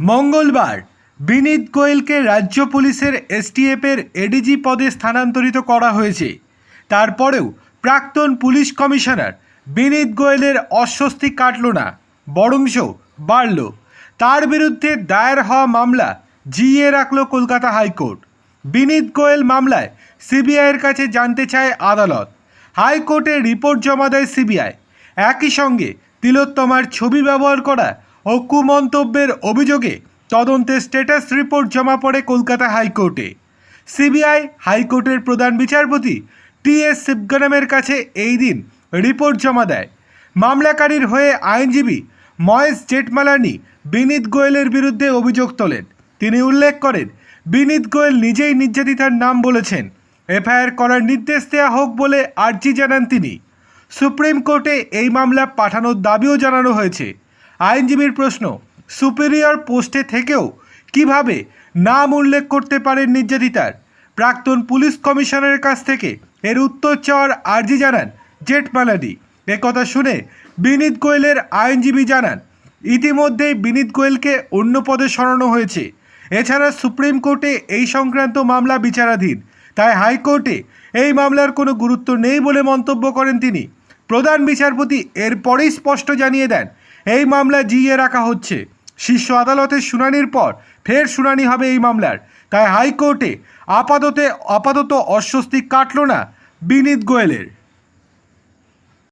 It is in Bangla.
মঙ্গলবার বিনীত গোয়েলকে রাজ্য পুলিশের এসটিএফের এডিজি পদে স্থানান্তরিত করা হয়েছে। তারপরেও প্রাক্তন পুলিশ কমিশনার বিনীত গোয়েলের অস্বস্তি কাটল না, বরংশ বাড়ল। তার বিরুদ্ধে দায়ের হওয়া মামলা জিইয়ে রাখল কলকাতা হাইকোর্ট। বিনীত গোয়েল মামলায় সিবিআইয়ের কাছে জানতে চায় আদালত। হাইকোর্টে রিপোর্ট জমা দেয় সিবিআই। একই সঙ্গে তিলোত্তমার ছবি ব্যবহার করা ও অভিযোগে তদন্তের স্ট্যাটাস রিপোর্ট জমা পড়ে কলকাতা হাইকোর্টে। সিবিআই হাইকোর্টের প্রধান বিচারপতি টি এস শিবগণমের কাছে এই দিন রিপোর্ট জমা দেয়। মামলাকারীর হয়ে আইনজীবী মহেশ জেঠমালানি বিনীত গোয়েলের বিরুদ্ধে অভিযোগ তোলেন। তিনি উল্লেখ করেন, বিনীত গোয়েল নিজেই নির্যাতিতার নাম বলেছেন। এফআইআর করার নির্দেশ দেওয়া হোক বলে আর্জি জানান তিনি। সুপ্রিম কোর্টে এই মামলা পাঠানোর দাবিও জানানো হয়েছে। আইনজীবীর প্রশ্ন, সুপেরিয়র পোস্টে থেকেও কীভাবে নাম উল্লেখ করতে পারেন নির্যাতিতার? প্রাক্তন পুলিশ কমিশনারের কাছ থেকে এর উত্তর চাওয়ার আর্জি জানান জেঠমালানি। একথা শুনে বিনীত গোয়েলের আইনজীবী জানান, ইতিমধ্যেই বিনীত গোয়েলকে অন্য পদে সরানো হয়েছে। এছাড়া সুপ্রিম কোর্টে এই সংক্রান্ত মামলা বিচারাধীন। তাই হাইকোর্টে এই মামলার কোনো গুরুত্ব নেই বলে মন্তব্য করেন তিনি। প্রধান বিচারপতি এরপরেই স্পষ্ট জানিয়ে দেন এই মামলা জিইয়ে রাখা হচ্ছে। শীর্ষ আদালতের শুনানির পর ফের শুনানি হবে এই মামলার। তাই হাইকোর্টে আপাততে আপাতত অস্বস্তি কাটল না বিনীত গোয়েলের।